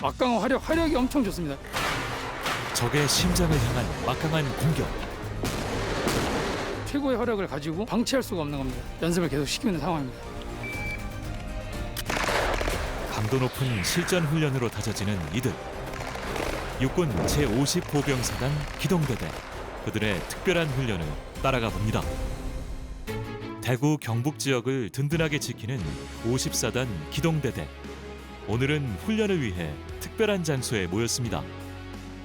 막강한 화력, 화력이 엄청 좋습니다. 적의 심장을 향한 막강한 공격. 최고의 화력을 가지고 방치할 수가 없는 겁니다. 연습을 계속 시키고 있는 상황입니다. 강도 높은 실전 훈련으로 다져지는 이들. 육군 제50보병사단 기동대대. 그들의 특별한 훈련을 따라가 봅니다. 대구 경북 지역을 든든하게 지키는 54단 기동대대. 오늘은 훈련을 위해 특별한 장소에 모였습니다.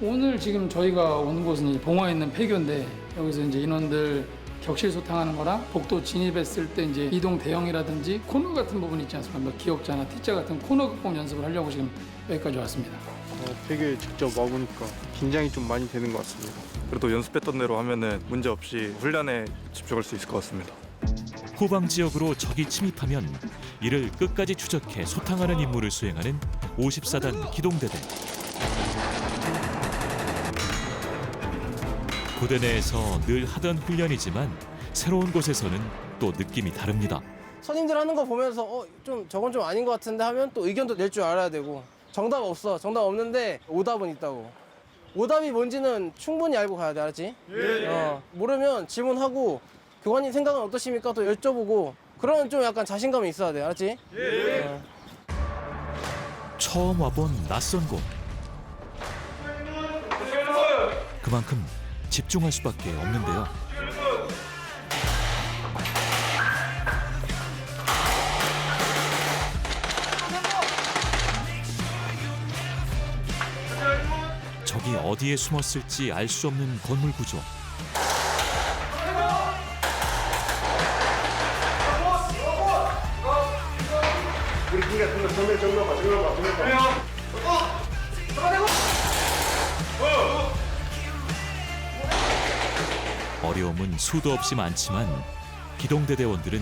오늘 지금 저희가 온 곳은 이 봉화에 있는 폐교인데 여기서 이제 인원들 격실 소탕하는 거랑 복도 진입했을 때 이제 이동 대형이라든지 코너 같은 부분 있지 않습니까? 뭐 기억자나 T자 같은 코너 극복 연습을 하려고 지금 여기까지 왔습니다. 어, 폐교에 직접 와보니까 긴장이 좀 많이 되는 것 같습니다. 그래도 연습했던 대로 하면은 문제 없이 훈련에 집중할 수 있을 것 같습니다. 후방 지역으로 적이 침입하면 이를 끝까지 추적해 소탕하는 임무를 수행하는 54단 기동대대. 부대 내에서 늘 하던 훈련이지만 새로운 곳에서는 또 느낌이 다릅니다. 선임들 하는 거 보면서 어 좀 저건 좀 아닌 것 같은데 하면 또 의견도 낼 줄 알아야 되고 정답 없어 정답 없는데 오답은 있다고 오답이 뭔지는 충분히 알고 가야 돼 알았지? 어, 모르면 질문하고 교관님 생각은 어떠십니까? 또 여쭤보고 그러면 좀 약간 자신감이 있어야 돼 알았지? 어. 처음 와본 낯선 곳. 그만큼 집중할 수밖에 없는데요. 적이 어디에 숨었을지 알 수 없는 건물 구조. 어려움은 수도 없이 많지만 기동대 대원들은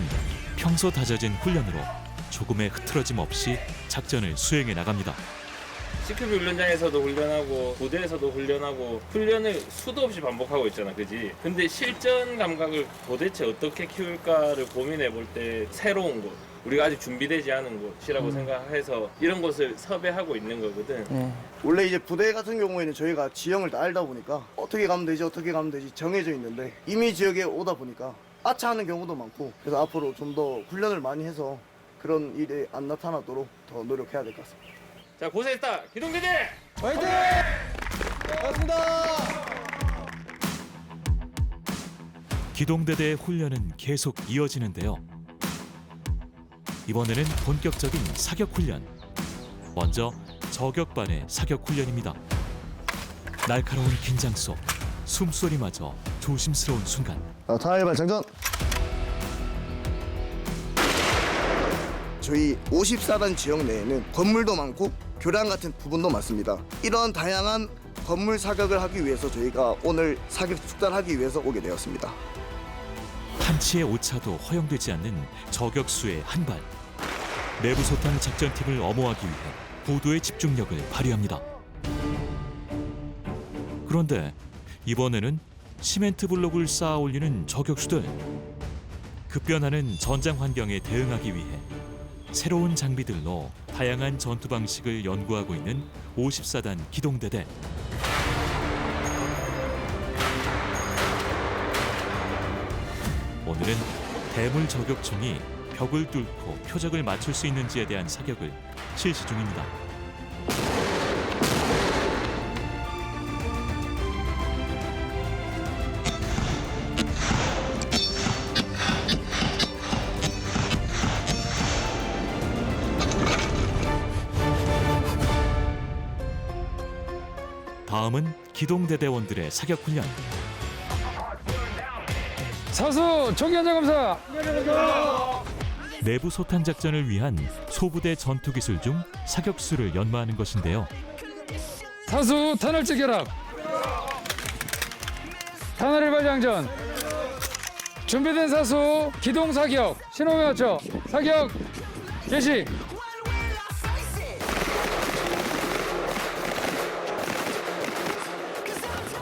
평소 다져진 훈련으로 조금의 흐트러짐 없이 작전을 수행해 나갑니다. CQB 훈련장에서도 훈련하고 부대에서도 훈련하고 훈련을 수도 없이 반복하고 있잖아 그지? 근데 실전 감각을 도대체 어떻게 키울까를 고민해 볼 때 새로운 곳 우리가 아직 준비되지 않은 곳이라고 생각해서 이런 곳을 섭외하고 있는 거거든 원래 이제 부대 같은 경우에는 저희가 지형을 다 알다 보니까 어떻게 가면 되지 어떻게 가면 되지 정해져 있는데 이미 지역에 오다 보니까 아차하는 경우도 많고 그래서 앞으로 좀 더 훈련을 많이 해서 그런 일이 안 나타나도록 더 노력해야 될 것 같습니다. 자 고생했다 기동대대 화이팅! 고맙습니다 기동대대의 훈련은 계속 이어지는데요. 이번에는 본격적인 사격 훈련. 먼저 저격반의 사격 훈련입니다. 날카로운 긴장 속 숨소리마저 조심스러운 순간 자, 타이발 장전. 저희 54단 지역 내에는 건물도 많고 교량 같은 부분도 많습니다. 이런 다양한 건물 사격을 하기 위해서 저희가 오늘 사격 축단하기 위해서 오게 되었습니다. 한치의 오차도 허용되지 않는 저격수의 한 발. 내부 소탕 작전팀을 엄호하기 위해 고도의 집중력을 발휘합니다. 그런데 이번에는 시멘트 블록을 쌓아 올리는 저격수들. 급변하는 전장 환경에 대응하기 위해 새로운 장비들로 다양한 전투 방식을 연구하고 있는 54단 기동대대. 오늘은 대물 저격총이 벽을 뚫고 표적을 맞출 수 있는지에 대한 사격을 실시 중입니다. 다음은 기동대대원들의 사격 훈련. 사수 총기 현장 검사. 내부 소탕 작전을 위한 소부대 전투 기술 중 사격수를 연마하는 것인데요. 사수 탄을지 결합. 탄을 발장전. 준비된 사수 기동 사격. 신호에 맞춰 사격 개시.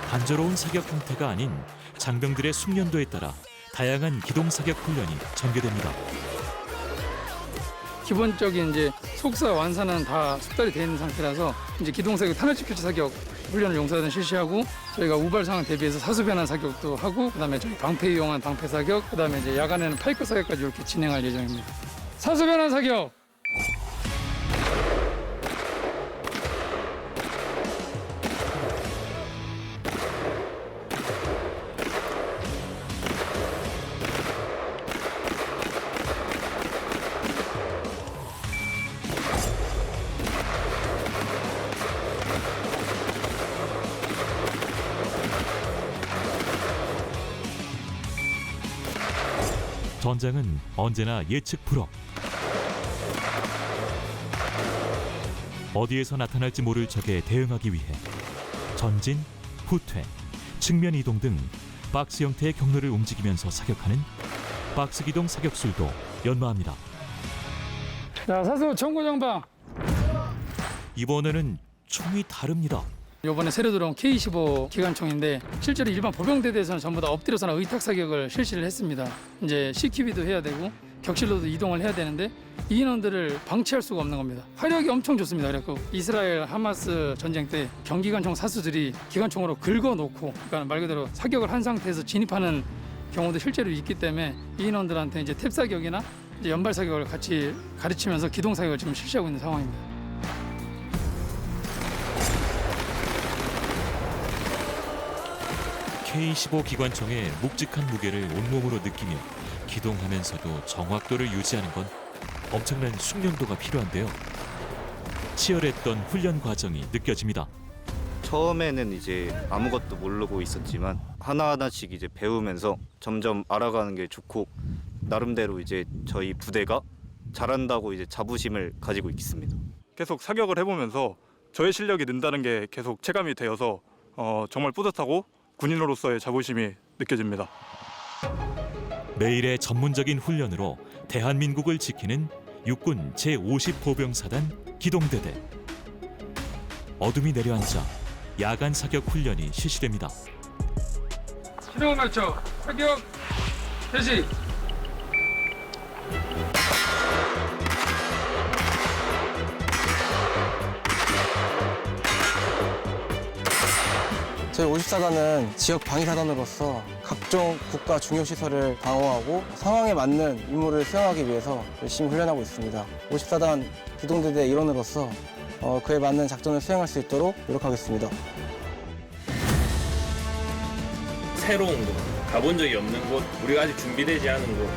단조로운 사격 형태가 아닌 장병들의 숙련도에 따라 다양한 기동 사격 훈련이 전개됩니다. 기본적인 이제 속사 완사는 다 숙달이 있는 상태라서 이제 기동 사격 탄화지 표치 사격 훈련을 용사단 실시하고 저희가 우발 상황 대비해서 사수 변환 사격도 하고 그다음에 저희 방패 이용한 방패 사격 그다음에 이제 야간에는 파이크 사격까지 이렇게 진행할 예정입니다. 사수 변환 사격. 전장은 언제나 예측 불허. 어디에서 나타날지 모를 적에 대응하기 위해 전진, 후퇴, 측면 이동 등 박스 형태의 경로를 움직이면서 사격하는 박스 기동 사격술도 연마합니다. 자 사수 청구정방. 이번에는 총이 다릅니다. 이번에 새로 들어온 K25 기관총인데 실제로 일반 보병대대에서는 전부 다 엎드려서나 의탁 사격을 실시를 했습니다. 이제 CQB도 해야 되고 격실로도 이동을 해야 되는데 이 인원들을 방치할 수가 없는 겁니다. 화력이 엄청 좋습니다. 그래서 이스라엘 하마스 전쟁 때 경기관총 사수들이 기관총으로 긁어놓고 그러니까 말 그대로 사격을 한 상태에서 진입하는 경우도 실제로 있기 때문에 이 인원들한테 이제 탭 사격이나 이제 연발 사격을 같이 가르치면서 기동 사격을 지금 실시하고 있는 상황입니다. K15 기관총의 묵직한 무게를 온몸으로 느끼며 기동하면서도 정확도를 유지하는 건 엄청난 숙련도가 필요한데요. 치열했던 훈련 과정이 느껴집니다. 처음에는 이제 아무것도 모르고 있었지만 하나하나씩 이제 배우면서 점점 알아가는 게 좋고 나름대로 이제 저희 부대가 잘한다고 이제 자부심을 가지고 있습니다. 계속 사격을 해보면서 저의 실력이 는다는 게 계속 체감이 되어서 어, 정말 뿌듯하고 군인으로서의 자부심이 느껴집니다. 매일의 전문적인 훈련으로 대한민국을 지키는 육군 제50보병사단 기동대대. 어둠이 내려앉자 야간 사격 훈련이 실시됩니다. 시동을 맞춰 사격 개시. 저희 54단은 지역 방위사단으로서 각종 국가 중요 시설을 방어하고 상황에 맞는 임무를 수행하기 위해서 열심히 훈련하고 있습니다. 54단 기동대대 일원으로서 어, 그에 맞는 작전을 수행할 수 있도록 노력하겠습니다. 새로운 곳, 가본 적이 없는 곳, 우리가 아직 준비되지 않은 곳,